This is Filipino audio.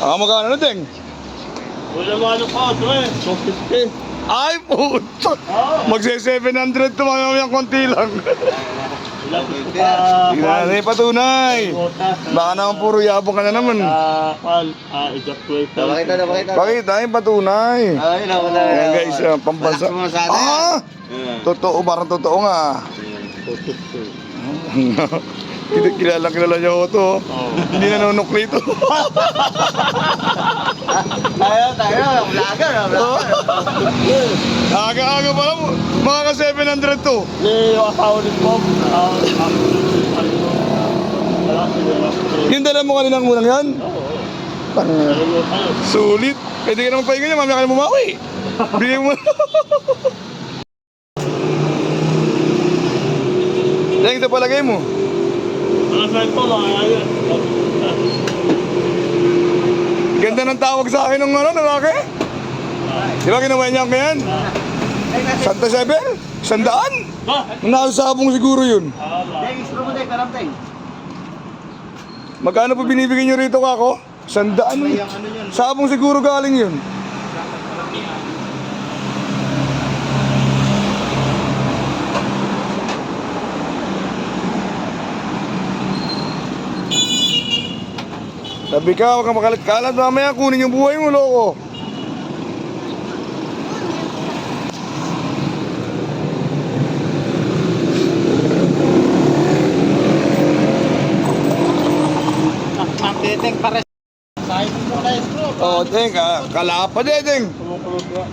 Ah, magkano na, Deng? Wala mo ano pa, ito eh. 250. Ay, puto. Oo. Magse-700 to, mamaya konti lang. Tingnan na patunay. Baka naman puro yabang ka na naman. Ah, ah. Pakita na, pakita. Pakita yung patunay. Ay, naku na. Ayan guys, uh, pambansa. Relax mo sana yan. Ah! Totoo, parang totoo nga. 250. Kil- kilala kilala niya ako to. Oo. Hindi nanunok rito. Tayo, tayo. Vlogger, ah, vlogger. Aga-aga pa lang. Mga ka 700 to. Hindi, yung asawa ni Bob. Yung dala mo kaninang unang yan? Oo. Sulit. Pwede ka naman pahinga niya, mamaya ka na bumawi. Bigyan mo. Yan, ito palagay mo. Ano sa ito lang, ayun. Ganda ng tawag sa akin ng ano, lalaki. Di ba ginawa niya ang yan? Santa Isabel? Sandaan? Ah, Nasa sabong siguro yun. Magkano po binibigyan niyo rito kako? Sandaan. Sabong siguro galing yun. Sabi ka, huwag kang makalat-kalat. Mamaya kunin yung buhay mo, loko. Deng, pare. Sayang mo na. Oo, oh, Deng. ka- Kalapa, Deng. Kumukulot nga.